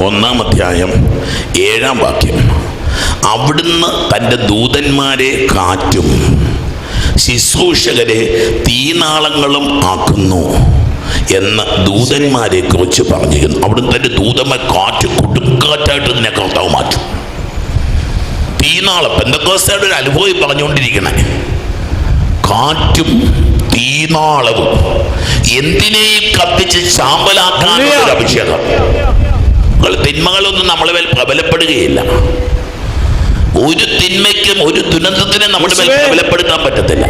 ഒന്നാം അധ്യായം ഏഴാം വാക്യം. അവിടുന്ന് തന്റെ ദൂതന്മാരെ കാറ്റും ശുശ്രൂഷകരെ തീനാളങ്ങളും ആക്കുന്നു എന്ന് ദൂതന്മാരെ കുറിച്ച് പറഞ്ഞിരുന്നു അവിടുന്ന് തന്റെ ദൂതന്മാർ കാറ്റ് കൊടുക്കാറ്റായിട്ട് ഇതിനെ കർത്താവ് മാറ്റും. തീനാളം എന്തൊക്കെ ഒരു അനുഭവം പറഞ്ഞുകൊണ്ടിരിക്കണേ. കാറ്റും തീനാളവും. എന്തിനേയും കത്തിച്ച് ചാമ്പലാക്കാനുള്ള അഭിഷേകം. നിങ്ങൾ തിന്മകളൊന്നും നമ്മളെ മേൽ പ്രബലപ്പെടുകയില്ല. ഒരു തിന്മയ്ക്കും ഒരു ദുരന്തത്തിനും നമ്മുടെ മേൽ. പ്രബലപ്പെടുത്താൻ പറ്റത്തില്ല.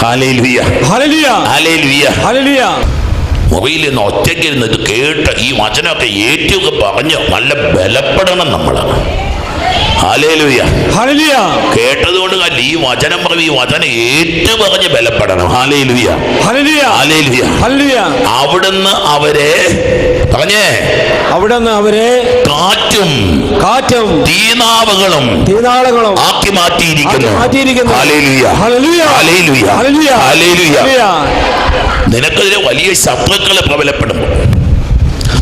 മൊബൈലിൽ മുറിയിൽ നിന്ന് ഒറ്റയ്ക്ക് ഇരുന്ന് ഇത് കേട്ട് ഈ വചനമൊക്കെ ഏറ്റവും പറഞ്ഞ് നല്ല ബലപ്പെടണം നമ്മൾ കേട്ടതുകൊണ്ട് ഈ വചനം പറഞ്ഞു ഈ വചനം ഏറ്റു പറഞ്ഞ് ബലപ്പെടണം അവിടുന്ന് അവരെ പറഞ്ഞേ. അവിടെ നിന്ന് അവരെ കാറ്റും കാറ്റും തീനാവുകളും തീനാളകളും ആക്കി മാറ്റിയിരിക്കുന്നു. മാറ്റിയിരിക്കുന്നു. നിനക്കെതിരെ വലിയ ശത്രുക്കൾ പ്രബലപ്പെടുമ്പോൾ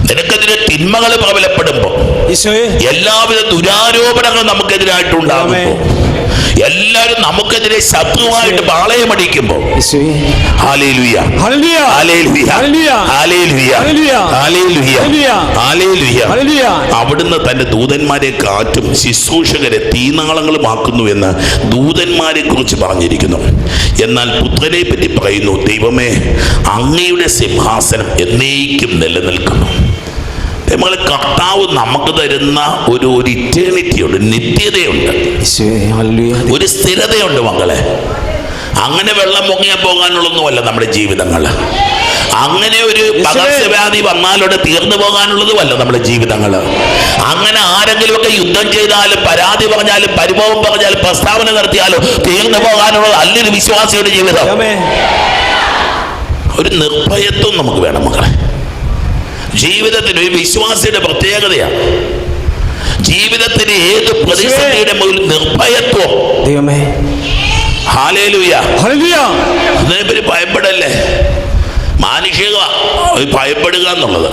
നിനക്കെതിരെ തിന്മകൾ പ്രബലപ്പെടുമ്പോൾ ഈശോയെ. എല്ലാവിധ ദുരാരോപണങ്ങളും നമുക്കെതിരായിട്ടുണ്ടാകുമ്പോൾ എല്ലാവരും നമുക്കെതിരെ ശത്രുവായിട്ട് പാളയം അടിക്കുമ്പോ. അവിടുന്ന് തന്റെ ദൂതന്മാരെ കാറ്റും ശുശ്രൂഷകരെ തീനാളങ്ങളുമാക്കുന്നു എന്ന് ദൂതന്മാരെ കുറിച്ച് പറഞ്ഞിരിക്കുന്നു എന്നാൽ പുത്രനെ പറ്റി പറയുന്നു ദൈവമേ അങ്ങയുടെ സിംഹാസനം എന്നേക്കും നിലനിൽക്കുന്നു നമ്മൾ കർത്താവ് നമുക്ക് തരുന്ന ഒരു ഒരു ഇറ്റേണിറ്റി ഉണ്ട് നിത്യതയുണ്ട് ഒരു സ്ഥിരതയുണ്ട് മക്കളെ. അങ്ങനെ വെള്ളം പൊങ്ങിയാൽ പോകാനുള്ളതൊന്നുമല്ല നമ്മുടെ ജീവിതങ്ങൾ. അങ്ങനെ ഒരു പകർച്ചവ്യാധി വന്നാലൂടെ തീർന്നു പോകാനുള്ളതുമല്ല നമ്മുടെ ജീവിതങ്ങൾ. അങ്ങനെ ആരെങ്കിലുമൊക്കെ യുദ്ധം ചെയ്താലും പരാതി പറഞ്ഞാലും പരിഭവം പറഞ്ഞാലും പ്രസ്താവന നടത്തിയാലും തീർന്നു പോകാനുള്ളത് അല്ലൊരു വിശ്വാസിയുടെ ജീവിതം. ഒരു നിർഭയത്വം നമുക്ക് വേണം മക്കളെ. ജീവിതത്തിന് ഒരു വിശ്വാസിയുടെ പ്രത്യേകതയാണ് ജീവിതത്തിന് ഏത് പ്രതിസന്ധിയുടെ മുകളിൽ നിർഭയത്വം? ദൈവമേ. അതിനെപ്പറ്റി ഭയപ്പെടല്ലേ? മാനുഷികമാ ഒരു ഭയപ്പെടുക എന്നുള്ളത്.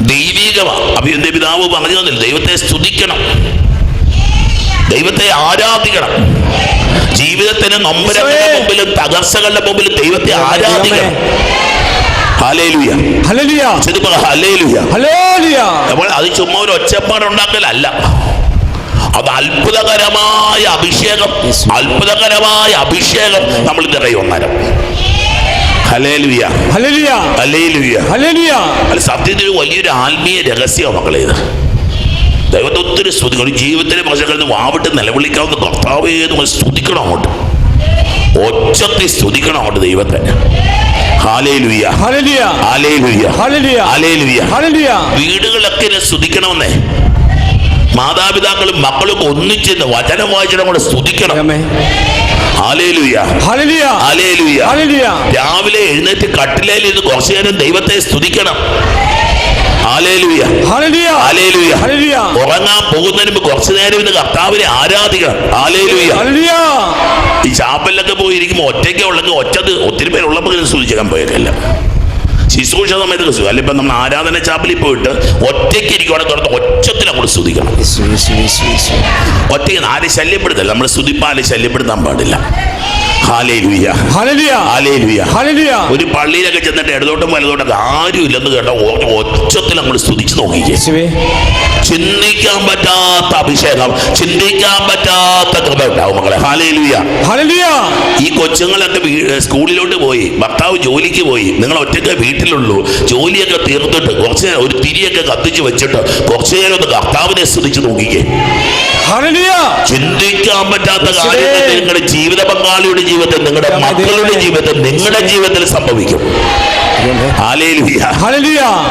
ദൈവികമാണ് അപ്പൊ എന്റെ പിതാവ് പറഞ്ഞു തന്നില്ല? ദൈവത്തെ സ്തുതിക്കണം. ദൈവത്തെ ആരാധിക്കണം. ജീവിതത്തിന് നൊമ്പരങ്ങളുടെ മുമ്പിലും തകർച്ചകളുടെ മുമ്പിലും ദൈവത്തെ ആരാധിക്കണം. അത് ചുമ്മാ ഒരു ഒച്ചപ്പാടുണ്ടാക്കലല്ല. അത് അത്ഭുതകരമായ അഭിഷേകം. അത്ഭുതകരമായ അഭിഷേകം നമ്മൾ ഹല്ലേലൂയ അല്ല സത്യത്തിൽ വലിയൊരു ആത്മീയ രഹസ്യമാണ് മക്കളെ ഇത്. ദൈവത്തെ ഒത്തിരി സ്തുതിക്കണം ജീവിതത്തിലെ പ്രശ്നങ്ങളിൽ വാവിട്ട് നിലവിളിക്കാവുന്ന കർത്താവേ നമ്മൾ സ്തുതിക്കണം അങ്ങോട്ട്. ഒച്ചത്തിൽ സ്തുതിക്കണം അങ്ങോട്ട് ദൈവത്തെ. വീടുകളൊക്കെ സ്തുതിക്കണമെന്നേ. മാതാപിതാക്കളും മക്കളും ഒന്നിച്ചെന്ന് വചനം വായിച്ചിടം കൂടെ സ്തുതിക്കണം. രാവിലെ എഴുന്നേറ്റ് കട്ടിലേലിരുന്ന് കുറച്ചു നേരം ദൈവത്തെ സ്തുതിക്കണം. ഉറങ്ങാൻ പോകുന്നതിന് മുമ്പ് കുറച്ചു നേരം ഇന്ന് കർത്താവിനെ ആരാധിക്കണം. ഈ ചാപ്പലിലൊക്കെ പോയിരിക്കുമ്പോൾ ഒറ്റയ്ക്ക് ഉള്ളത് ഒറ്റത് ഒത്തിരി പേരുള്ളപ്പോൾ സൂചിക്കാൻ പോയതല്ല ശുശ്രൂഷ സമയത്ത് സ്തുതി അല്ല ഇപ്പം നമ്മൾ ആരാധന ചാപ്പലിൽ പോയിട്ട് ഒറ്റയ്ക്ക് ഇരിക്കുവാണെങ്കിൽ തുറന്ന് ഒച്ചത്തിൽ അങ്ങോട്ട് സ്തുതിക്കണം. ഒറ്റയ്ക്ക് ആരെ ശല്യപ്പെടുത്തില്ല. നമ്മൾ സ്തുതിപ്പാലെ ശല്യപ്പെടുത്താൻ പാടില്ല. ഒരു പള്ളിയിലൊക്കെ ചെന്നിട്ട് ഇടതോട്ടും വലതോട്ടൊക്കെ ആരും ഇല്ലെന്ന് കേട്ടോ ഒച്ചത്തിൽ നമ്മൾ സ്തുതിച്ചു നോക്കി. ചിന്തിക്കാൻ പറ്റാത്ത അഭിഷേകം ചിന്തിക്കാൻ പറ്റാത്ത കൃപ ഉണ്ടാവും മകളെ ഈ കൊച്ചുങ്ങളൊക്കെ സ്കൂളിലോട്ട് പോയി ഭർത്താവ് ജോലിക്ക് പോയി നിങ്ങൾ ഒറ്റയ്ക്ക് വീട്ടിലുള്ളൂ ജോലിയൊക്കെ തീർത്തിട്ട് കുറച്ച് നേരം ഒരു തിരിയൊക്കെ കത്തിച്ച് വെച്ചിട്ട് കുറച്ചു നേരം ഒന്ന് കർത്താവിനെ സ്തുതിച്ച് നോക്കിക്കേ. ചിന്തിക്കാൻ പറ്റാത്ത. കാര്യങ്ങൾ നിങ്ങളുടെ ജീവിത പങ്കാളിയുടെ ജീവിതത്തിൽ നിങ്ങളുടെ മക്കളുടെ. ജീവിതത്തിൽ നിങ്ങളുടെ ജീവിതത്തിൽ സംഭവിക്കും.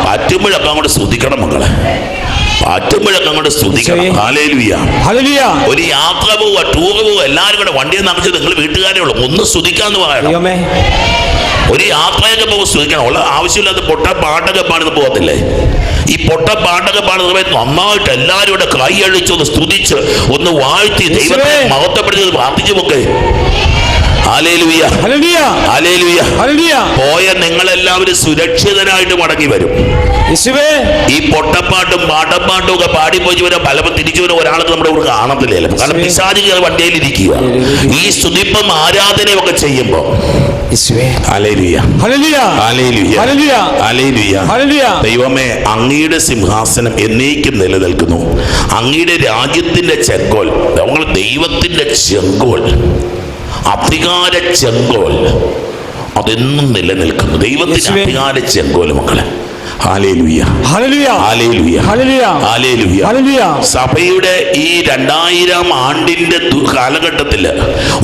പറ്റുമ്പോഴൊക്കെ അങ്ങോട്ട് ശ്രദ്ധിക്കണം മക്കളെ. പറ്റുമ്പോഴൊക്കെ അങ്ങോട്ട് സ്തുതിക്കണം. ഒരു യാത്ര പോവുക ടൂർ പോവുക എല്ലാവരും കൂടെ വണ്ടിയെ നിറച്ച് നിങ്ങൾ വീട്ടുകാരേ ഉള്ളൂ. ഒന്ന് സ്തുതിക്കാന്ന് പറയണം. ഒരു യാത്രയൊക്കെ പോകുമ്പോൾ സ്തുതിക്കണം. ഉള്ള ആവശ്യമില്ലാത്ത പൊട്ട പാട്ടൊക്കെ പാടുന്ന പോകത്തില്ലേ? ഈ പൊട്ട പാട്ടൊക്കെ പാടുന്ന സമയത്ത് നന്നായിട്ട് എല്ലാവരും കൂടെ കൈ അഴിച്ച് ഒന്ന് സ്തുതിച്ച് ഒന്ന് വാഴ്ത്തി ദൈവത്തെ മഹത്വപ്പെടുത്തി പ്രാർത്ഥിച്ചു പോക്കെ പോയ നിങ്ങളെല്ലാവരും സുരക്ഷിതനായിട്ട് മടങ്ങി വരും. ഈ പൊട്ടപ്പാട്ടും പാട്ടപ്പാട്ടും ഒക്കെ പാടിപ്പോയി വരെ പലപ്പോൾ തിരിച്ചു വരും ഒരാൾക്ക് നമ്മുടെ കൂടെ കാണത്തില്ല കാരണം പിശാചികൾ വണ്ടിയിൽ ഇരിക്കുക ഈ സ്തുതിപ്പം ആരാധനയൊക്കെ ഒക്കെ ചെയ്യുമ്പോ. യേശുവേ. അലേലുയ ഹല്ലേലൂയ. അലേലുയ ഹല്ലേലൂയ. ദൈവമേ അങ്ങയുടെ സിംഹാസനം എന്നേക്കും നിലനിൽക്കുന്നു. അങ്ങയുടെ രാജ്യത്തിന്റെ ചെങ്കോൽ നമ്മൾ ദൈവത്തിന്റെ ചെങ്കോൽ. അധികാര ചെങ്കോൽ അതെന്നും നിലനിൽക്കുന്നു. ദൈവത്തിന്റെ. അധികാര ചെങ്കോൽ മക്കളെ. സഭയുടെ ഈ രണ്ടായിരം ആണ്ടിന്റെ കാലഘട്ടത്തിൽ കാലഘട്ടത്തിൽ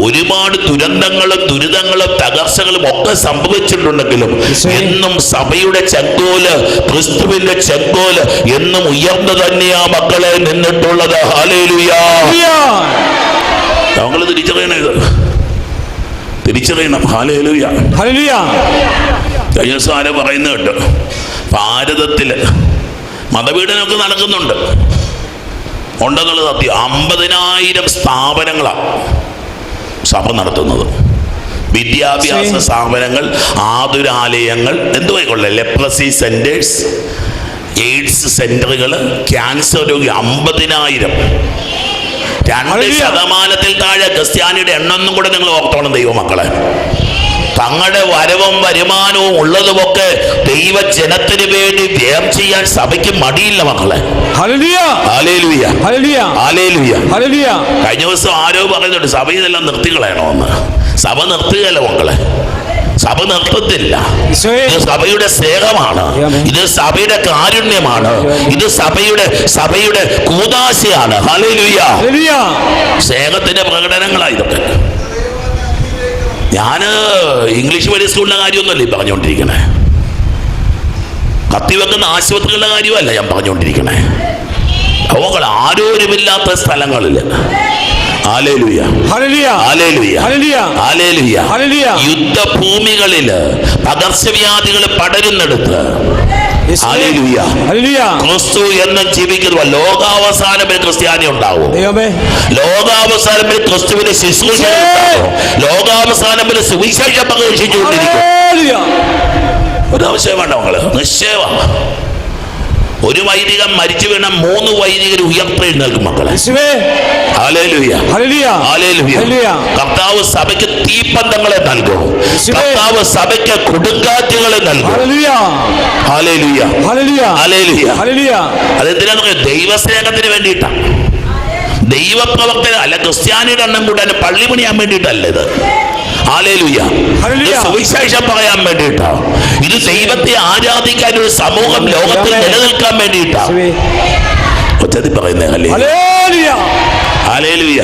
ഒരുപാട് ദുരന്തങ്ങളും ദുരിതങ്ങളും തകർച്ചകളും ഒക്കെ സംഭവിച്ചിട്ടുണ്ടെങ്കിലും എന്നും സഭയുടെ ചെങ്കോൽ ക്രിസ്തുവിന്റെ ചെങ്കോൽ എന്നും ഉയർന്നു തന്നെയാ മക്കളെ നിന്നിട്ടുള്ളത്. ഹാലേലുയാ ഞങ്ങൾ തിരിച്ചറിയണം തിരിച്ചറിയണം. ഹല്ലേലൂയ. കഴിഞ്ഞ പറയുന്നത് കേട്ടോ. ഭാരതത്തിൽ മതപീഡനമൊക്കെ നടക്കുന്നുണ്ട്. ഉണ്ടെന്നുള്ളത് സത്യം. അമ്പതിനായിരം സ്ഥാപനങ്ങളാണ് സഭ നടത്തുന്നത്. വിദ്യാഭ്യാസ സ്ഥാപനങ്ങൾ ആതുരാലയങ്ങൾ എന്തുമായിക്കൊള്ളെ ലെപ്രസി സെന്റേഴ്സ് എയ്ഡ്സ് സെന്ററുകൾ ക്യാൻസർ രോഗി അമ്പതിനായിരം. രണ്ട് ശതമാനത്തിൽ താഴെ ക്രിസ്ത്യാനിയുടെ എണ്ണൊന്നും കൂടെ നിങ്ങൾ ഓർത്തോണം ദൈവമക്കളെ തങ്ങളുടെ വരവും വരുമാനവും ഉള്ളതുമൊക്കെ ദൈവജനത്തിന് വേണ്ടി വ്യയം ചെയ്യാൻ സഭയ്ക്ക് മടിയില്ല മക്കളെ. കഴിഞ്ഞ ദിവസം ആരോ പറയുന്നുണ്ട് സഭയിലെല്ലാം നിർത്തി കളയണമെന്ന് സഭ നിർത്തുകയല്ല മക്കളെ. സഭ നിർത്തത്തില്ല ഇത് സഭയുടെ സ്നേഹമാണ്. ഇത് സഭയുടെ കാരുണ്യമാണ്. ഇത് സഭയുടെ സഭയുടെ കൂതാശയാണ്. സ്നേഹത്തിന്റെ പ്രകടനങ്ങളാണ് ഇതൊക്കെ. ഞാൻ ഇംഗ്ലീഷ് മീഡിയം സ്കൂളിലെ കാര്യമൊന്നുമല്ല ഈ പറഞ്ഞുകൊണ്ടിരിക്കണേ. കത്തിവെക്കുന്ന ആശുപത്രികളുടെ കാര്യമല്ല ഞാൻ പറഞ്ഞുകൊണ്ടിരിക്കണേ. ആരോരുമില്ലാത്ത സ്ഥലങ്ങളിൽ യുദ്ധഭൂമികളിൽ പകർച്ചവ്യാധികൾ പടരുന്നെടുത്ത്. ക്രിസ്തു എന്നും ജീവിക്കുന്ന ലോകാവസാനം വരെ ക്രിസ്ത്യാനി ഉണ്ടാവും. ലോകാവസാനം വരെ ക്രിസ്തുവിന്റെ ശുശ്രൂഷ. ലോകാവസാനം വരെ സുവിശേഷം പ്രഘോഷിച്ചുകൊണ്ടിരിക്കും ഹല്ലേലൂയ ഒരു ആവശ്യം വേണ്ട മകൾ നിശ്ചയമാണ് ഒരു വൈദികൻ മരിച്ചു വീണ മൂന്ന് വൈദികർ ഉയർത്തെഴുന്നേൽക്കും മക്കളെ. കർത്താവ് സഭയ്ക്ക് തീപ്പന്തങ്ങളെ നൽകും. കർത്താവ് സഭയ്ക്ക് കൊടുങ്കാറ്റുകളെ നൽകും. പറയാം ദൈവസ്നേഹത്തിന് വേണ്ടിയിട്ടാണ്. ദൈവപ്രവർത്തന അല്ല ക്രിസ്ത്യാനിയുടെ എണ്ണം കൂടാൻ പള്ളി പണിയാൻ വേണ്ടിയിട്ടല്ല ഇത്. സുവിശേഷം പറയാൻ വേണ്ടിയിട്ടാ. ഇത് ദൈവത്തെ ആരാധിക്കാൻ ഒരു സമൂഹം ലോകത്തിൽ നിലനിൽക്കാൻ വേണ്ടിയിട്ടാ. യേശുവേ ഒച്ചതി പറയുന്നേ ഒരു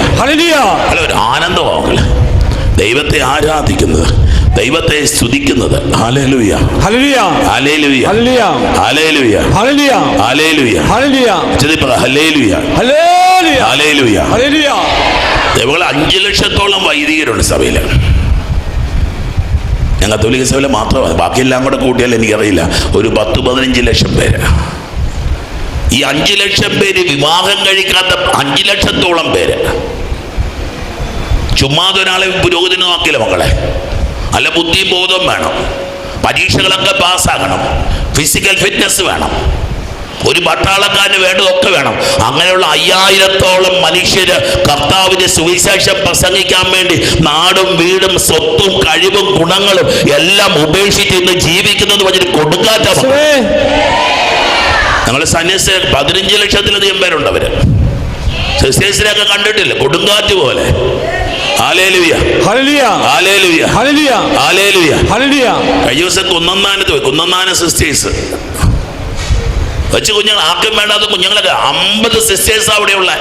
ദൈവത്തെ ആരാധിക്കുന്നത് ദൈവത്തെ സ്തുതിക്കുന്നത് അഞ്ചു ലക്ഷത്തോളം വൈദികരുണ്ട് സഭയിൽ ഞാൻ കത്തോലിക്ക സഭയിൽ മാത്രമാണ് ബാക്കിയെല്ലാം കൂടെ കൂട്ടിയാൽ എനിക്കറിയില്ല ഒരു പത്ത് പതിനഞ്ച് ലക്ഷം പേര് ഈ അഞ്ചു ലക്ഷം പേര് വിവാഹം കഴിക്കാത്ത അഞ്ചു ലക്ഷത്തോളം പേര്. ചുമ്മാതെ ഒരാളെ പുരോഗതിനാക്കില്ല മക്കളെ? അല്ല ബുദ്ധിയും ബോധം വേണം. പരീക്ഷകളൊക്കെ പാസ്സാകണം. ഫിസിക്കൽ ഫിറ്റ്നസ് വേണം. ഒരു പട്ടാളക്കാരന് വേണ്ടതൊക്കെ വേണം. അങ്ങനെയുള്ള അയ്യായിരത്തോളം മനുഷ്യര് കർത്താവിന്റെ സുവിശേഷം പ്രസംഗിക്കാൻ വേണ്ടി നാടും വീടും സ്വത്തും കഴിവും ഗുണങ്ങളും എല്ലാം ഉപേക്ഷിച്ച് ഇന്ന് ജീവിക്കുന്നത് പറഞ്ഞിട്ട് കൊടുക്കാത്ത യേശുവേ സന്യസ് പതിനഞ്ച് ലക്ഷത്തിലധികം പേരുണ്ട് അവർ സിസ്റ്റേഴ്സിനെയൊക്കെ കണ്ടിട്ടില്ല? കൊടുങ്കാറ്റ് പോലെ. കഴിഞ്ഞ ദിവസം കുന്നന്താനത്ത് പോയി. കുന്നന്താന സിസ്റ്റേഴ്സ്. വെച്ച് കുഞ്ഞുങ്ങൾ ആർക്കും വേണ്ടാത്ത കുഞ്ഞുങ്ങളൊക്കെ അമ്പത് സിസ്റ്റേഴ്സ് അവിടെയുള്ള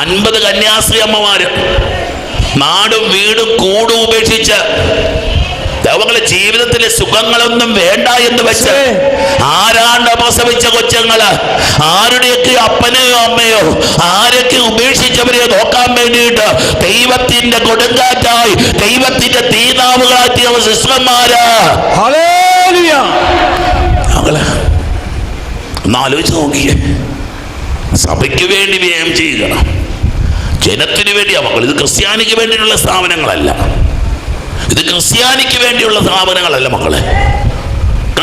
അൻപത് കന്യാസ്ത്രീ അമ്മമാര്. നാടും വീടും കൂടും ഉപേക്ഷിച്ച് അവങ്ങളെ ജീവിതത്തിലെ സുഖങ്ങളൊന്നും വേണ്ട എന്ന് വെച്ച് ആരാണ്ട് പ്രസവിച്ച കൊച്ചങ്ങൾ ആരുടെയൊക്കെ അപ്പനെയോ അമ്മയോ ആരൊക്കെ ഉപേക്ഷിച്ചവരെയോ നോക്കാൻ വേണ്ടിയിട്ട് ദൈവത്തിന്റെ കൊടുങ്കാറ്റായി ദൈവത്തിന്റെ തീനാവുകളാക്കിയ ഒന്ന് നോക്കിയേ. സഭയ്ക്ക് വേണ്ടി വ്യയം ചെയ്യുക. ജനത്തിന് വേണ്ടി മക്കൾ ഇത് ക്രിസ്ത്യാനിക്ക് വേണ്ടിയിട്ടുള്ള സ്ഥാപനങ്ങളല്ല. ഇത് ക്രിസ്ത്യാനിക്ക് വേണ്ടിയുള്ള സ്ഥാപനങ്ങളല്ല മക്കളെ.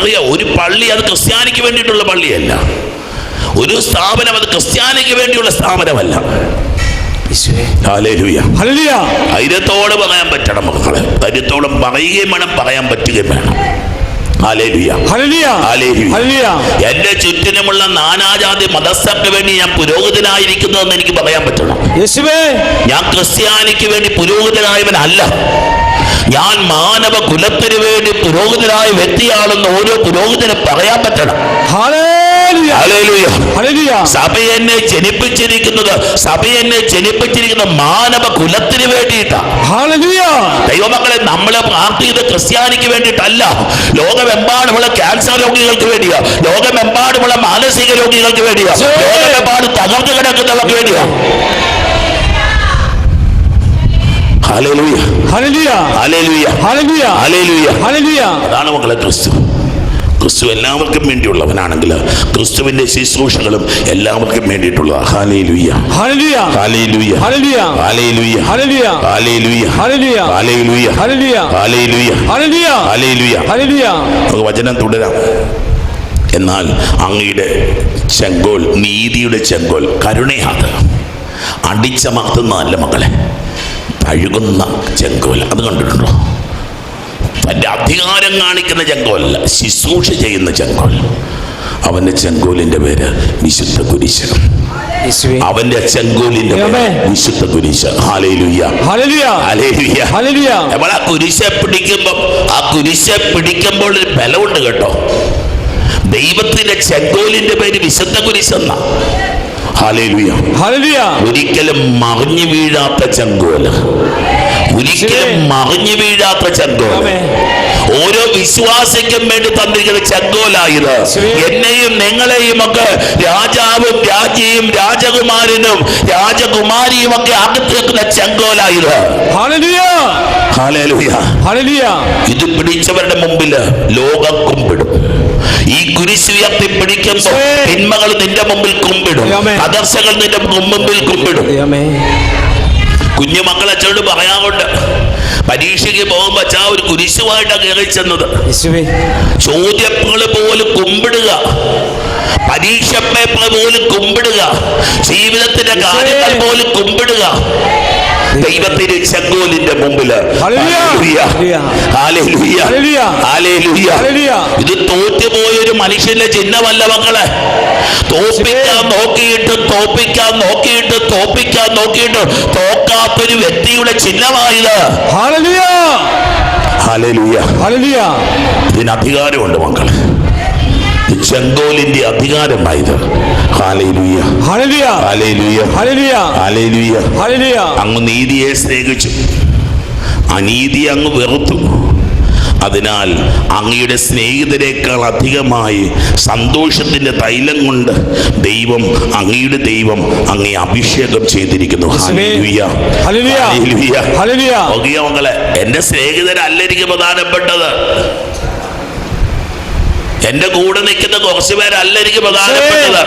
അറിയാം ഒരു പള്ളി അത് ക്രിസ്ത്യാനിക്ക് വേണ്ടിയിട്ടുള്ള പള്ളിയല്ല. ഒരു സ്ഥാപനം അത് ക്രിസ്ത്യാനിക്ക് വേണ്ടിയുള്ള സ്ഥാപനമല്ല. ധൈര്യത്തോടെ പറയാൻ പറ്റണം മക്കളെ. ധൈര്യത്തോടെ പറയുകയും വേണം പറയാൻ പറ്റുകയും വേണം. എന്റെ ചുറ്റിനുമുള്ള നാനാജാതി മതസ്ഥർക്ക് വേണ്ടി ഞാൻ പുരോഹിതനായിരിക്കുന്നതെന്ന് എനിക്ക് പറയാൻ പറ്റണം. ഞാൻ ക്രിസ്ത്യാനിക്ക് വേണ്ടി പുരോഹിതനായവനല്ല. ഞാൻ മാനവ കുലത്തിന് വേണ്ടി പുരോഹിതനായ വ്യക്തിയാണെന്ന് ഓരോ പുരോഹിതനും പറയാൻ പറ്റണം. സഭ എന്നെ ജനിപ്പിച്ചിരിക്കുന്നത് സഭ എന്നെ ജനിപ്പിച്ചിരിക്കുന്ന മാനവ കുലത്തിന് വേണ്ടിയിട്ടാണ് ദൈവമക്കളെ നമ്മളെ പ്രാർത്ഥിക്കുന്നത് ക്രിസ്ത്യാനിക്ക് വേണ്ടിയിട്ടല്ല. ലോകമെമ്പാടുമുള്ള ക്യാൻസർ രോഗികൾക്ക് വേണ്ടിയാ. ലോകമെമ്പാടുമുള്ള മാനസിക രോഗികൾക്ക് വേണ്ടിയാ. ലോകമെമ്പാട് തകർന്നു കിടക്കുന്നവർക്ക് വേണ്ടിയാ. ഹല്ലേലൂയ അതാണ് മക്കളെ ക്രിസ്തു ക്രിസ്തു എല്ലാവർക്കും വേണ്ടിയുള്ളവനാണെങ്കിൽ ക്രിസ്തുവിന്റെ ശുശ്രൂഷകളും എല്ലാവർക്കും വേണ്ടിയിട്ടുള്ള വചനം തുടരാം എന്നാൽ അങ്ങയുടെ ചെങ്കോൽ നീതിയുടെ ചെങ്കോൽ കരുണയാണ് അടിച്ചമർത്തുന്നതല്ല മക്കളെ തഴുകുന്ന ചെങ്കോൽ അത് കണ്ടിട്ടുണ്ടോ? തന്റെ അധികാരം കാണിക്കുന്ന ചെങ്കോലല്ല ശുശ്രൂഷ ചെയ്യുന്ന ചെങ്കോൽ അവന്റെ ചെങ്കോലിന്റെ പേര് വിശുദ്ധ കുരിശ് യേശുവേ. അവന്റെ ചെങ്കോലിന്റെ പേര് വിശുദ്ധ കുരിശ് നമ്മൾ ആ കുരിശെ പിടിക്കുമ്പോൾ ആ കുരിശെ പിടിക്കുമ്പോൾ ഒരു ബലമുണ്ട് കേട്ടോ. ദൈവത്തിന്റെ ചെങ്കോലിന്റെ പേര് വിശുദ്ധ കുരിശെന്ന ഒരിക്കലും മറിഞ്ഞു വീഴാത്ത ചെങ്കോൽ. ഒരിക്കലും മറിഞ്ഞു വീഴാത്ത ചെങ്കോൽ. ഓരോ വിശ്വാസിക്കും വേണ്ടി തന്നിരിക്കുന്ന ചെങ്കോലായത്. എന്നെയും നിങ്ങളെയും ഒക്കെ രാജാവും രാജ്യയും രാജകുമാരനും രാജകുമാരിയും ഒക്കെ അകത്ത് ചെങ്കോലായത്. ഇത് പിടിച്ചവരുടെ മുമ്പിൽ ലോകം കുമ്പിടും. ഈ കുരിശ് ഉയർത്തി പിടിക്കുമ്പോൾ തിന്മകൾ നിന്റെ മുമ്പിൽ കുമ്പിടും. ആമേൻ. അദർശകൾ നിന്റെ മുമ്പിൽ കുമ്പിടും. കുഞ്ഞു മക്കളെ അച്ഛനോട് പറയാറുണ്ട് പരീക്ഷയ്ക്ക് പോകുമ്പോ അച്ഛാ ഒരു കുരിശുമായിട്ടാണ് കയറി ചെന്നത്. യേശുവേ. ചോദ്യങ്ങൾ പോലും കുമ്പിടുക. പരീക്ഷ പേപ്പർ പോലും കുമ്പിടുക. ജീവിതത്തിന്റെ കാര്യങ്ങൾ പോലും കുമ്പിടുക. ദൈവത്തിന്റെ ചെങ്കോലിന്റെ മുമ്പിൽ. ഇത് തോറ്റുപോയ ഒരു മനുഷ്യന്റെ ചിഹ്നമല്ല മക്കളെ. തോപ്പിക്കാൻ നോക്കിയിട്ട് തോപ്പിക്കാൻ നോക്കിയിട്ട് തോപ്പിക്കാൻ നോക്കിയിട്ട് തോക്കാത്തൊരു വ്യക്തിയുടെ ചിഹ്നമായത് ഇതിന് അധികാരമുണ്ട് മക്കളെ. ചെങ്കോലിന്റെ അധികാരമായത്. അങ്ങ് നീതിയെ സ്നേഹിച്ചു. അനീതി അങ്ങ് വെറുത്തു. അതിനാൽ അങ്ങയുടെ സ്നേഹിതരെക്കാൾ അധികമായി സന്തോഷത്തിന്റെ തൈലം കൊണ്ട് ദൈവം അങ്ങയുടെ ദൈവം അങ്ങയെ അഭിഷേകം ചെയ്തിരിക്കുന്നു. എന്റെ സ്നേഹിതരല്ല എനിക്ക് പ്രധാനപ്പെട്ടത്. എന്റെ കൂടെ നിൽക്കുന്ന കുറച്ചു പേരല്ല എനിക്ക് പ്രധാനപ്പെട്ടത്.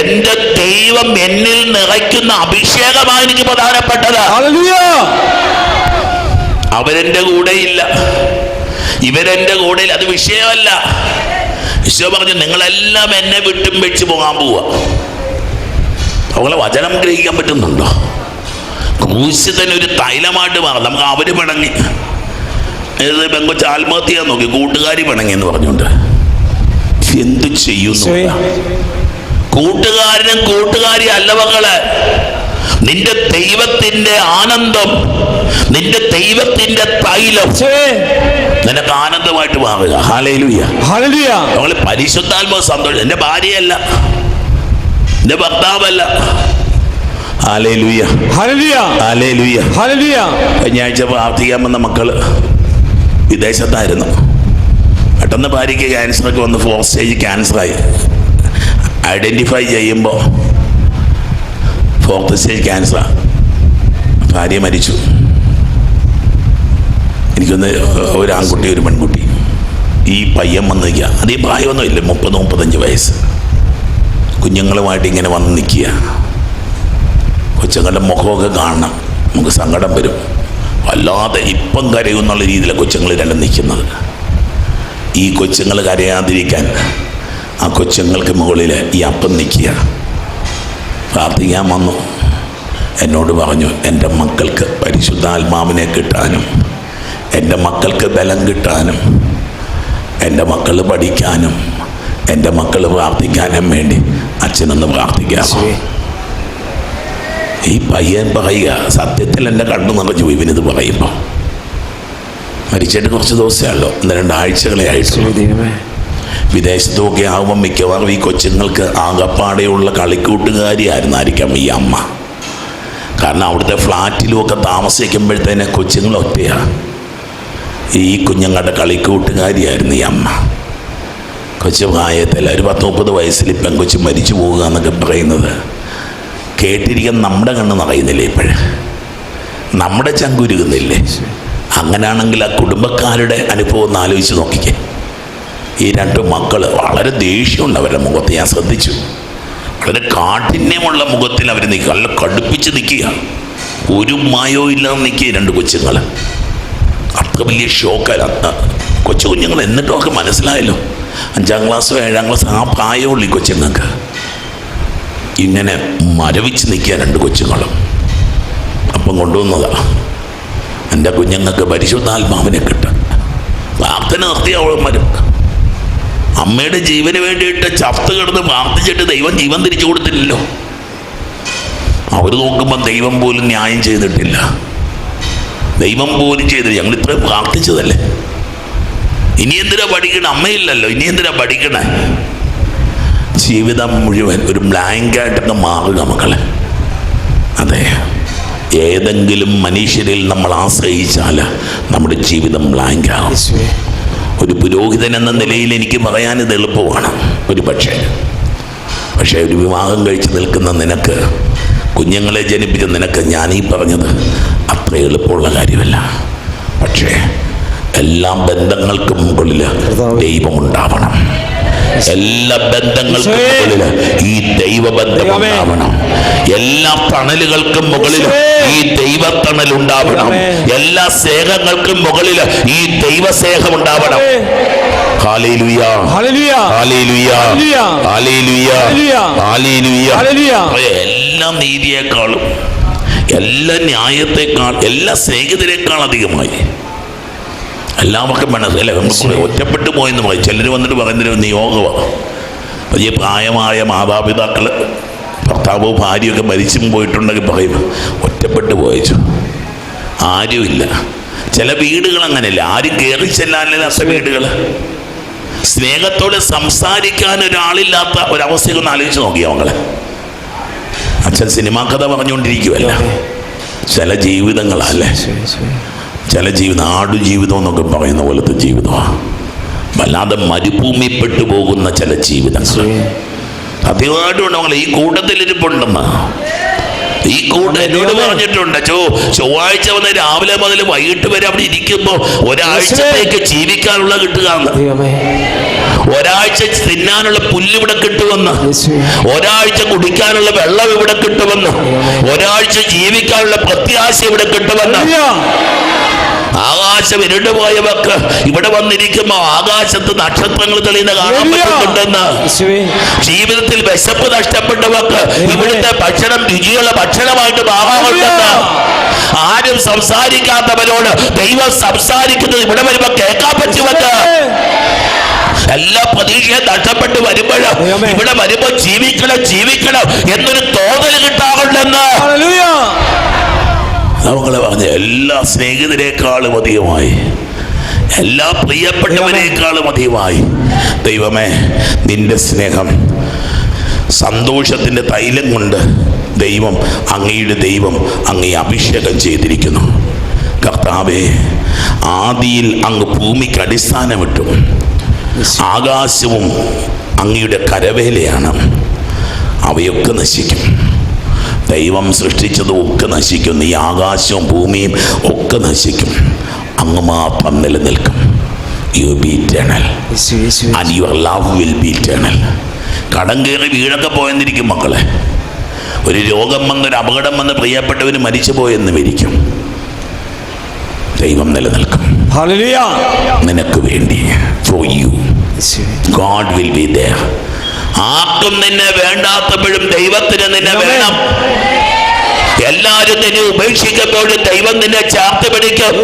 എന്റെ ദൈവം എന്നിൽ നിറയ്ക്കുന്ന അഭിഷേകമാണ് എനിക്ക് പ്രധാനപ്പെട്ടത്. അവരെന്റെ കൂടെയില്ല ഇവരെന്റെ കൂടെയില്ല അത് വിഷയമല്ല. ഈശോ പറഞ്ഞു നിങ്ങളെല്ലാം എന്നെ വിട്ടും വെച്ച് പോകാൻ പോവുക അവളെ വചനം ഗ്രഹിക്കാൻ പറ്റുന്നുണ്ടോ? ക്രൂശ് തന്നെ ഒരു തൈലമായിട്ട് മാറും. നമുക്ക് അവർ പിണങ്ങി. ഏത് പെങ്കൊച്ച് ആത്മഹത്യ നോക്കി. കൂട്ടുകാരി പിണങ്ങി എന്ന് പറഞ്ഞുകൊണ്ട്. എന്തു ചെയ്യുന്നു? കൂട്ടുകാരനും കൂട്ടുകാരി അല്ല മകളെ നിന്റെ ദൈവത്തിന്റെ ആനന്ദം നിന്റെ ദൈവത്തിന്റെ തൈലം നിനക്ക് ആനന്ദമായിട്ട് മാറുക. ഞങ്ങൾ പരിശുദ്ധാത്മ സന്തോഷം. എന്റെ ഭാര്യയല്ല. എന്റെ ഭർത്താവല്ല. കഴിഞ്ഞ ആഴ്ച പ്രാർത്ഥിക്കാൻ വന്ന മക്കൾ വിദേശത്തായിരുന്നു. പെട്ടെന്ന് ഭാര്യയ്ക്ക് ക്യാൻസറൊക്കെ വന്ന് ഫോർ സ്റ്റേജ് ക്യാൻസറായി ഐഡന്റിഫൈ ചെയ്യുമ്പോൾ ഫോർത്ത് സ്റ്റേജ് ക്യാൻസറാണ് ഭാര്യ മരിച്ചു. എനിക്കൊന്ന് ഒരു ആൺകുട്ടി ഒരു പെൺകുട്ടി. ഈ പയ്യൻ വന്ന് നിൽക്കുക അതേ പ്രായമൊന്നുമില്ല മുപ്പത് മുപ്പത്തഞ്ച് വയസ്സ്. കുഞ്ഞുങ്ങളുമായിട്ട് ഇങ്ങനെ വന്ന് നിൽക്കുക. കൊച്ചുങ്ങളുടെ മുഖമൊക്കെ കാണണം. നമുക്ക് സങ്കടം വരും. വല്ലാതെ ഇപ്പം കരയുന്നുള്ള രീതിയിലാണ് കൊച്ചുങ്ങൾ രണ്ടും നിൽക്കുന്നത്. ഈ കൊച്ചുങ്ങൾ കരയാതിരിക്കാൻ ആ കൊച്ചുങ്ങൾക്ക് മുകളിൽ ഈ അപ്പം നിൽക്കുക. പ്രാർത്ഥിക്കാൻ വന്നു. എന്നോട് പറഞ്ഞു എന്റെ മക്കൾക്ക് പരിശുദ്ധാത്മാവിനെ കിട്ടാനും എന്റെ മക്കൾക്ക് ബലം കിട്ടാനും എന്റെ മക്കൾ പഠിക്കാനും എന്റെ മക്കൾ പ്രാർത്ഥിക്കാനും വേണ്ടി അച്ഛനൊന്ന് പ്രാർത്ഥിക്കാം. ഈ പയ്യൻ പറയുക സത്യത്തിൽ എന്റെ കണ്ണു നിറഞ്ഞു ഇവനിത് പറയുമ്പോൾ മരിച്ചിട്ട് കുറച്ച് ദിവസമല്ലോ ഒന്ന് രണ്ടാഴ്ചകളെ ആയിട്ടുള്ളൂ. വിദേശത്തുമൊക്കെ ആകുമ്പോൾ മിക്കവാറും ഈ കൊച്ചുങ്ങൾക്ക് ആകപ്പാടെയുള്ള കളിക്കൂട്ടുകാരിയായിരുന്നായിരിക്കാം ഈ അമ്മ. കാരണം അവിടുത്തെ ഫ്ലാറ്റിലുമൊക്കെ താമസിക്കുമ്പോഴത്തേനെ കൊച്ചുങ്ങൾ ഒറ്റയാണ്. ഈ കുഞ്ഞുങ്ങളുടെ കളിക്കൂട്ടുകാരിയായിരുന്നു ഈ അമ്മ. കൊച്ചു പ്രായത്തിൽ ഒരു പത്ത് മുപ്പത് വയസ്സിൽ ഇപ്പം കൊച്ചു മരിച്ചു പോകുക എന്നൊക്കെ പറയുന്നത് കേട്ടിരിക്കാൻ നമ്മുടെ കണ്ണ് നിറയുന്നില്ലേ ഇപ്പോഴേ? നമ്മുടെ ചങ്കുരുകുന്നില്ലേ? അങ്ങനെയാണെങ്കിൽ ആ കുടുംബക്കാരുടെ അനുഭവം ഒന്ന് ആലോചിച്ച് നോക്കിക്കേ. ഈ രണ്ട് മക്കൾ വളരെ ദേഷ്യമുണ്ട് അവരുടെ മുഖത്ത്. ഞാൻ ശ്രദ്ധിച്ചു. വളരെ കാഠിന്യമുള്ള മുഖത്തിൽ അവർ നിൽക്കുക. നല്ല കടുപ്പിച്ച് നിൽക്കുക. ഒരു മായോ ഇല്ലാതെ നിൽക്കുക രണ്ട് കൊച്ചുങ്ങൾ അത്ര വലിയ ഷോക്കാണ് കൊച്ചു കുഞ്ഞുങ്ങൾ എന്നിട്ടും ഒക്കെ മനസ്സിലായല്ലോ. അഞ്ചാം ക്ലാസ്സോ ഏഴാം ക്ലാസ്സോ ആ പ്രായമുള്ളൂ ഈ കൊച്ചുങ്ങൾക്ക്. ഇങ്ങനെ മരവിച്ച് നിൽക്കുക രണ്ട് കൊച്ചുങ്ങളും. അപ്പം കൊണ്ടുവന്നതാ. എന്റെ കുഞ്ഞുങ്ങൾക്ക് പരിശുദ്ധാത്മാവിനെ കിട്ടും. പ്രാർത്ഥന നിർത്തിയ അവളന്മാരും അമ്മയുടെ ജീവന് വേണ്ടിയിട്ട് ചത്ത് കിടന്ന് പ്രാർത്ഥിച്ചിട്ട് ദൈവം ജീവൻ തിരിച്ചു കൊടുത്തില്ലല്ലോ. അവർ നോക്കുമ്പോൾ ദൈവം പോലും ന്യായം ചെയ്തിട്ടില്ല. ദൈവം പോലും ചെയ്തില്ല. ഞങ്ങൾ ഇത്രയും പ്രാർത്ഥിച്ചതല്ലേ? ഇനി എന്തിനാ പഠിക്കണേ? അമ്മയില്ലല്ലോ. ഇനി എന്തിനാ പഠിക്കണേ? ജീവിതം മുഴുവൻ ഒരു ബ്ലാങ്കായിട്ടൊക്കെ മാറുക മക്കളെ. ഏതെങ്കിലും മനുഷ്യരിൽ നമ്മൾ ആശ്രയിച്ചാൽ നമ്മുടെ ജീവിതം ബ്ലാങ്കാണ് ഒരു പുരോഹിതൻ എന്ന നിലയിൽ എനിക്ക് പറയാൻ ഇത് എളുപ്പമാണ്. ഒരു പക്ഷേ പക്ഷേ ഒരു വിവാഹം കഴിച്ച് നിൽക്കുന്ന നിനക്ക് കുഞ്ഞുങ്ങളെ ജനിപ്പിച്ച നിനക്ക് ഞാൻ ഈ പറഞ്ഞത് അത്ര എളുപ്പമുള്ള കാര്യമല്ല. പക്ഷേ എല്ലാ ബന്ധങ്ങൾക്കും മുകളിൽ ദൈവമുണ്ടാവണം എല്ലാ ബന്ധങ്ങൾക്കും മുകളിൽ ഈ ദൈവബന്ധം ഉണ്ടാവണം. എല്ലാ തണലുകൾക്കും മുകളിൽ ഈ ദൈവത്തണൽ ഉണ്ടാവണം. എല്ലാ സേഹങ്ങൾക്കും മുകളിൽ ഈ ദൈവസ്നേഹം ഉണ്ടാവണം. എല്ലാ നീതിയേക്കാളും എല്ലാ ന്യായത്തെക്കാൾ എല്ലാ സ്നേഹിതരെക്കാൾ അധികമായി എല്ലാവർക്കും നമുക്ക് ഒറ്റപ്പെട്ടു പോയെന്ന് പറയും. ചിലർ വന്നിട്ട് പറയുന്നൊരു നിയോഗമാണ്. വലിയ പ്രായമായ മാതാപിതാക്കൾ ഭർത്താവോ ഭാര്യയൊക്കെ മരിച്ചും പോയിട്ടുണ്ടെങ്കിൽ പറയും ഒറ്റപ്പെട്ടു പോയച്ചു. ആരുമില്ല. ചില വീടുകൾ അങ്ങനെയല്ല. ആരും കയറി ചെല്ലാനില്ലാത്ത വീടുകൾ സ്നേഹത്തോടെ സംസാരിക്കാൻ ഒരാളില്ലാത്ത ഒരവസ്ഥയൊക്കെ ഒന്ന് ആലോചിച്ച് നോക്കിയോ മകളെ അച്ഛൻ സിനിമാ കഥ പറഞ്ഞുകൊണ്ടിരിക്കുവല്ല. ചില ജീവിതങ്ങളല്ലേ ചില ജീവിതം ആടു ജീവിതം എന്നൊക്കെ പറയുന്ന പോലത്തെ ജീവിതമാണ്. വല്ലാതെ മരുഭൂമിപ്പെട്ടു പോകുന്ന ചില ജീവിതങ്ങൾ. സത്യമായിട്ടും നമ്മൾ ഈ കൂട്ടത്തിലിരിപ്പുണ്ടെന്ന്. ഈ കൂട്ടം എന്നോട് പറഞ്ഞിട്ടുണ്ട് ചോ ചൊവ്വാഴ്ച വന്ന് രാവിലെ മുതൽ വൈകിട്ട് വരെ അവിടെ ഇരിക്കുമ്പോ ഒരാഴ്ചത്തേക്ക് ജീവിക്കാനുള്ള കിട്ടുക ഒരാഴ്ച തിന്നാനുള്ള പുല്ല് ഇവിടെ കിട്ടുമെന്ന്. ഒരാഴ്ച കുടിക്കാനുള്ള വെള്ളം ഇവിടെ കിട്ടുമെന്ന്. ഒരാഴ്ച ജീവിക്കാനുള്ള പ്രത്യാശ ഇവിടെ കിട്ടുമെന്ന്. ആകാശം ഇരുണ്ടുപോയവർക്ക് ഇവിടെ വന്നിരിക്കുമ്പോ ആകാശത്ത് നക്ഷത്രങ്ങൾ തെളിയുന്ന കാണാൻ പറ്റുന്നുണ്ടെന്ന്. യേശുവേ. ജീവിതത്തിൽ വിശപ്പ് നഷ്ടപ്പെട്ടവർക്ക് ഇവിടുത്തെ ഭക്ഷണം രുചിയുള്ള ഭക്ഷണമായിട്ട് മാറാറുണ്ടെന്ന്. ആരും സംസാരിക്കാത്തവരോട് ദൈവം സംസാരിക്കുന്നത് ഇവിടെ വരുമ്പോ കേൾക്കാൻ പറ്റുമെന്ന്. എല്ലാ പ്രതീക്ഷയും നഷ്ടപ്പെട്ട് വരുമ്പോഴും ഇവിടെ വരുമ്പോ ജീവിക്കണം ജീവിക്കണം എന്നൊരു തോന്നൽ കിട്ടാറുണ്ടെന്ന്. നമ്മളെ പറഞ്ഞ എല്ലാ സ്നേഹിതരെക്കാളും അധികമായി എല്ലാ പ്രിയപ്പെട്ടവരെക്കാളും അധികമായി ദൈവമേ നിന്റെ സ്നേഹം സന്തോഷത്തിന്റെ തൈലം കൊണ്ട് ദൈവം അങ്ങയുടെ ദൈവം അങ്ങയെ അഭിഷേകം ചെയ്തിരിക്കുന്നു. കർത്താവേ ആദിയിൽ അങ്ങ് ഭൂമിക്ക് അടിസ്ഥാനമിട്ടു ആകാശവും അങ്ങയുടെ കരവേലയാണ്. അവയൊക്കെ നശിക്കും. ദൈവം സൃഷ്ടിച്ചതും ഒക്കെ നശിക്കും. ഈ ആകാശവും ഭൂമിയും ഒക്കെ നശിക്കും. അങ്ങ് മാത്രം നിലനിൽക്കും. You be eternal. And your love will be eternal കടം കയറി വീടൊക്കെ പോയെന്നിരിക്കും മക്കളെ. ഒരു രോഗം വന്ന് ഒരു അപകടം വന്ന് പ്രിയപ്പെട്ടവർ മരിച്ചു പോയെന്ന് വിരിക്കും. ദൈവം നിലനിൽക്കും. നിനക്ക് വേണ്ടി. For you. God will be there. ആർക്കും നിന്നെ വേണ്ടാത്തപ്പോഴും ദൈവത്തിന് നിന്നെ വേണം. എല്ലാരും നിന്നെ ഉപേക്ഷിക്കുമ്പോഴും ദൈവം നിന്നെ ചേർത്ത് പിടിക്കും.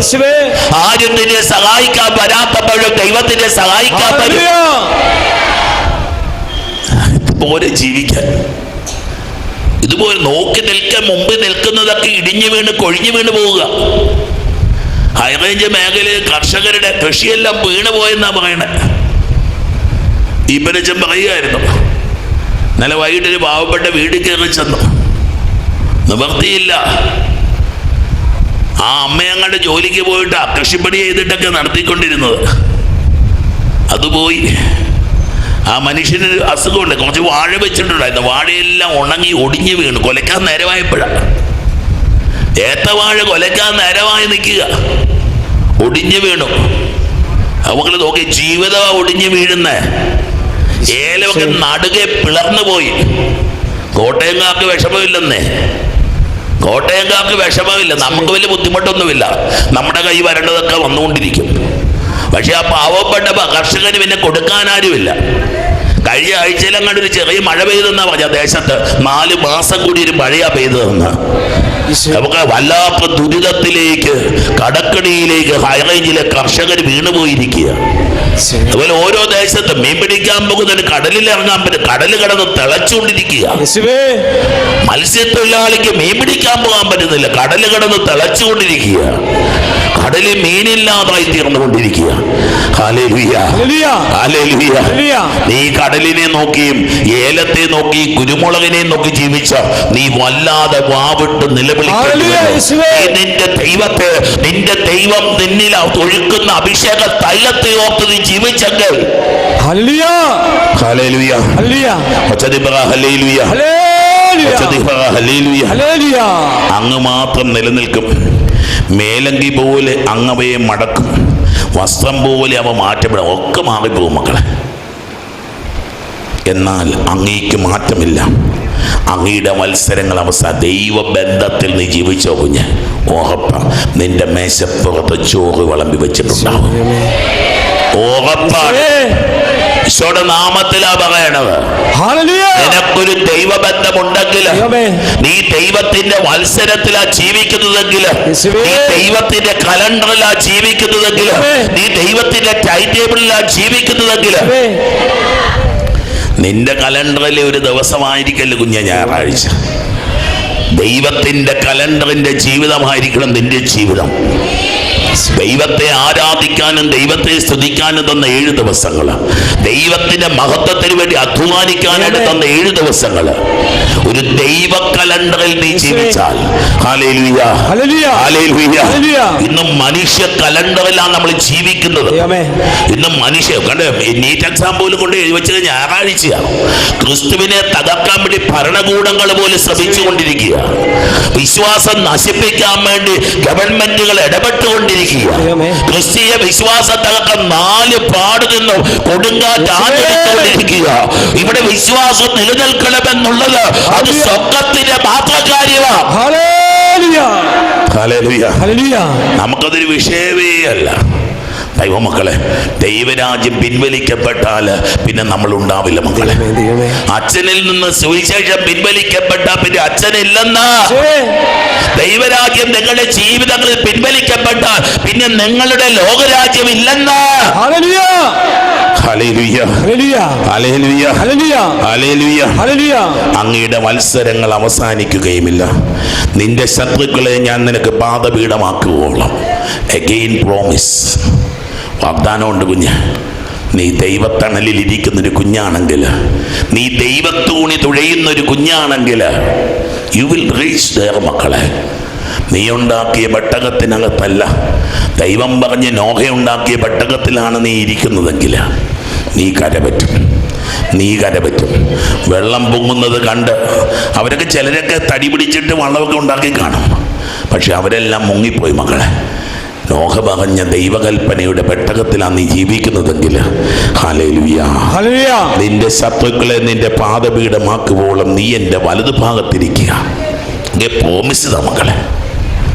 ആരും നിന്നെ സഹായിക്കാൻ വരാത്തപ്പോഴും ദൈവത്തിനെ സഹായിക്കാൻ വരും. ഇതുപോലെ ജീവിക്കാൻ. ഇതുപോലെ നോക്കി നിൽക്കാൻ മുമ്പ് നിൽക്കുന്നതൊക്കെ ഇടിഞ്ഞു വീണ് കൊഴിഞ്ഞു വീണ് പോവുക. ഹൈറേഞ്ച് മേഖലയിൽ കർഷകരുടെ കൃഷിയെല്ലാം വീണ് പോയെന്നാ പറയണേ. ഈപ്പനച്ചൻ പറയുമായിരുന്നു നല്ല വൈകിട്ടൊരു പാവപ്പെട്ട വീട് കയറി ചെന്നു. നിവർത്തിയില്ല ആ അമ്മയങ്ങളുടെ ജോലിക്ക് പോയിട്ട് കൃഷിപ്പണി ചെയ്തിട്ടൊക്കെ നടത്തിക്കൊണ്ടിരുന്നത്. അതുപോയി ആ മനുഷ്യന് അസുഖമുണ്ട്. കുറച്ച് വാഴ വെച്ചിട്ടുണ്ടായിരുന്നു. വാഴയെല്ലാം ഉണങ്ങി ഒടിഞ്ഞു വീണു. കൊലക്കാൻ നേരമായപ്പോഴാണ് ഏത്തവാഴ കൊലക്കാൻ നേരമായി നിൽക്കുക. ഒടിഞ്ഞു വീണു. അവങ്ങൾ നോക്കി ജീവിതമാണ് ഒടിഞ്ഞു വീഴുന്നേ. ഏലമൊക്കെ നടുകെ പിളർന്നു പോയി. കോട്ടയംകാർക്ക് വിഷമമില്ലെന്നേ. കോട്ടയംകാർക്ക് വിഷമമില്ല. നമുക്ക് വലിയ ബുദ്ധിമുട്ടൊന്നുമില്ല. നമ്മുടെ കൈ വരേണ്ടതൊക്കെ വന്നുകൊണ്ടിരിക്കും. പക്ഷെ ആ പാവപ്പെട്ട കർഷകന് പിന്നെ കൊടുക്കാനാരുമില്ല കഴിഞ്ഞ ആഴ്ചയിലും ഒരു ചെറിയ മഴ പെയ്തെന്നാ പറഞ്ഞ ദേശത്ത് നാല് മാസം കൂടി ഒരു മഴയാ പെയ്തതെന്ന്. നമുക്ക് വല്ലാത്ത ദുരിതത്തിലേക്ക് കടക്കടിയിലേക്ക് ഹൈറേഞ്ചിലെ കർഷകർ വീണുപോയിരിക്കുക. അതുപോലെ ഓരോ ദേശത്ത് മീൻ പിടിക്കാൻ പോകുന്നതിന് കടലിൽ ഇറങ്ങാൻ പറ്റും. കടൽ കടന്ന് തിളച്ചുകൊണ്ടിരിക്കുക. മത്സ്യത്തൊഴിലാളിക്ക് മീൻ പിടിക്കാൻ പോകാൻ പറ്റുന്നില്ല. കടൽ കടന്ന് തിളച്ചുകൊണ്ടിരിക്കുക. കടലിൽ മീനില്ലാതായി തീർന്നുകൊണ്ടിരിക്കുക ഹാലേലുയ്യ. Hallelujah. ഹാലേലുയ്യ. Hallelujah. നീ കടലിനെ നോക്കിയും ഏലത്തെ നോക്കി കുരുമുളകിനെ നോക്കി ജീവിച്ച നീ വല്ലാതെ വാവിട്ട് നിലവിളിക്കേണ്ടി Hallelujah, വരും. യേശുവേ. നീ നിന്റെ ദൈവത്തെ നിന്റെ ദൈവം നിന്നിൽ ഒഴുക്കുന്ന അഭിഷേക തൈലത്തെ ഓർത്ത് നീ ജീവിച്ചെങ്കിൽ. അങ്ങ് മാത്രം നിലനിൽക്കും മേലങ്കി പോലെ അങ്ങവയെ മടക്കും. വസ്ത്രം പോലെ അവ മാറ്റപ്പെടും. ഒക്കെ മാറിപ്പോകും മക്കളെ. എന്നാൽ അങ്ങേക്ക് മാറ്റമില്ല. അങ്ങയുടെ മത്സരങ്ങൾ അവസാന ദൈവബന്ധത്തിൽ നീ ജീവിച്ചോ കുഞ്ഞ്. ഓഹപ്പ നിന്റെ മേശപ്പുറത്ത് ചോറ് വിളമ്പി വെച്ചിട്ടുണ്ടാവും. ഉറപ്പാണ് ഈശോയുടെ നാമത്തിലാ പറയണത്. നിനക്കൊരു ദൈവബന്ധമുണ്ടെങ്കിൽ നീ ദൈവത്തിന്റെ മത്സരത്തിലാ ജീവിക്കുന്നതെങ്കിൽ നീ ദൈവത്തിന്റെ കലണ്ടറിലാ ജീവിക്കുന്നതെങ്കിൽ. നീ ദൈവത്തിന്റെ ടൈം ടേബിളിലാ ജീവിക്കുന്നതെങ്കിൽ നിന്റെ കലണ്ടറിലെ ഒരു ദിവസമായിരിക്കല്ലോ കുഞ്ഞ ഞായറാഴ്ച. ദൈവത്തിന്റെ കലണ്ടറിന്റെ ജീവിതമായിരിക്കണം നിന്റെ ജീവിതം. ദൈവത്തെ ആരാധിക്കാനും ദൈവത്തെ സ്തുതിക്കാനും തന്ന ഏഴ് ദിവസങ്ങൾ ദൈവത്തിന്റെ മഹത്വത്തിന് വേണ്ടി അധ്വാനിക്കാനായിട്ട് തന്ന ഏഴ് ദിവസങ്ങൾ ഒരു ദൈവ കലണ്ടറിൽ നീ ജീവിച്ചാൽ. ഇന്ന് മനുഷ്യ കലണ്ടറിലാണ് നമ്മൾ ജീവിക്കുന്നത്. ഇന്ന് മനുഷ്യ കണ്ട് നീറ്റ് എക്സാം പോലും കൊണ്ട് വെച്ചത് ഞായറാഴ്ചയാണ്. ക്രിസ്തുവിനെ തകർക്കാൻ വേണ്ടി ഭരണകൂടങ്ങൾ പോലും ശ്രമിച്ചുകൊണ്ടിരിക്കുക വിശ്വാസം നശിപ്പിക്കാൻ വേണ്ടി ഗവൺമെന്റുകൾ ഇടപെട്ടുകൊണ്ടിരിക്കുക. ക്രിസ്തീയ വിശ്വാസം നാല് പാട് നിന്നും കൊടുങ്കാറ്റ് ആഞ്ഞെടുത്തുകൊണ്ടിരിക്കുക ഇവിടെ വിശ്വാസം നിലനിൽക്കണമെന്നുള്ളത് അത് സ്വർഗത്തിന്റെ മാത്രം കാര്യമാണ്. നമുക്കതൊരു വിഷയമേ അല്ല. ദൈവമക്കളെ ദൈവരാജ്യം പിൻവലിക്കപ്പെട്ടാൽ പിന്നെ നമ്മൾ ഉണ്ടാവില്ല മക്കളെ. അച്ഛനിൽ നിന്ന് സുവിശേഷം പിൻവലിക്കപ്പെട്ടാൽ പിന്നെ അച്ഛനില്ലെന്ന്. ദൈവരാജ്യം നിങ്ങളുടെ ജീവിതങ്ങളിൽ പിൻവലിക്കപ്പെട്ടാൽ പിന്നെ നിങ്ങളുടെ ലോകരാജ്യം ഇല്ലെന്ന്. അങ്ങയുടെ മത്സരങ്ങൾ അവസാനിക്കുകയുമില്ല. നിന്റെ ശത്രുക്കളെ ഞാൻ നിനക്ക് പാതപീഠമാക്കുവോളം അഗെയിൻ പ്രോമിസ് വാഗ്ദാനമുണ്ട് കുഞ്ഞ്. നീ ദൈവത്തണലിൽ ഇരിക്കുന്നൊരു കുഞ്ഞാണെങ്കിൽ നീ ദൈവത്തൂണി തുഴയുന്നൊരു കുഞ്ഞാണെങ്കിൽ യു വിൽ റീച്ച് ദയർ മക്കളെ. നീ ഉണ്ടാക്കിയ പെട്ടകത്തിനകത്തല്ല ദൈവം പറഞ്ഞ് നോഹയുണ്ടാക്കിയ പെട്ടകത്തിലാണ് നീ ഇരിക്കുന്നതെങ്കിൽ നീ കരപറ്റും. നീ കരപറ്റും. വെള്ളം പൊങ്ങുന്നത് കണ്ട് അവരൊക്കെ ചിലരൊക്കെ തടി പിടിച്ചിട്ട് വള്ളമൊക്കെ ഉണ്ടാക്കി കാണും. പക്ഷെ അവരെല്ലാം മുങ്ങിപ്പോയി മക്കളെ. നോഹ പറഞ്ഞ ദൈവകൽപ്പനയുടെ പെട്ടകത്തിലാണ് നീ ജീവിക്കുന്നതെങ്കിൽ നിന്റെ ശത്രുക്കളെ നിന്റെ പാദപീഠമാക്കുവോളം നീ എന്റെ വലതുഭാഗത്തിരിക്കുക പ്രോമിസ് മക്കളെ.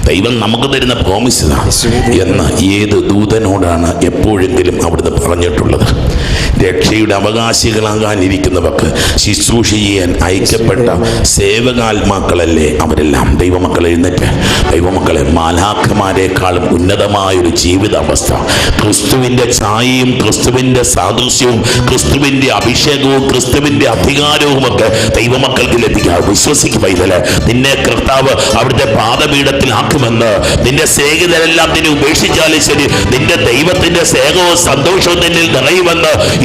ദൈവം നമുക്ക് തരുന്ന പ്രോമിസ് എന്ന് ഏത് ദൂതനോടാണ് എപ്പോഴെങ്കിലും അവിടുന്ന് പറഞ്ഞിട്ടുള്ളത്. രക്ഷയുടെ അവകാശികളാകാനിരിക്കുന്നവർക്ക് ശുശ്രൂഷ ചെയ്യാൻ അയക്കപ്പെട്ട സേവകാത്മാക്കളല്ലേ അവരെല്ലാം. ദൈവമക്കൾ എഴുന്നേറ്റ്. ദൈവമക്കളെ മാലാഖമാരെക്കാളും ഉന്നതമായൊരു ജീവിതാവസ്ഥ. ക്രിസ്തുവിന്റെ ഛായയും ക്രിസ്തുവിന്റെ സാദൃശ്യവും ക്രിസ്തുവിന്റെ അഭിഷേകവും ക്രിസ്തുവിന്റെ അധികാരവും ഒക്കെ ദൈവമക്കൾക്ക് ലഭിക്കുക വിശ്വസിക്കും പൈതൽ. നിന്നെ കർത്താവ് അവിടുത്തെ പാദപീഠത്തിലാക്കുമെന്ന് നിന്റെ സ്നേഹിതരെല്ലാം നിന്നെ ഉപേക്ഷിച്ചാലും ശരി. നിന്റെ ദൈവത്തിന്റെ സ്നേഹവും സന്തോഷവും നിന്നിൽ നിറയുമെന്ന്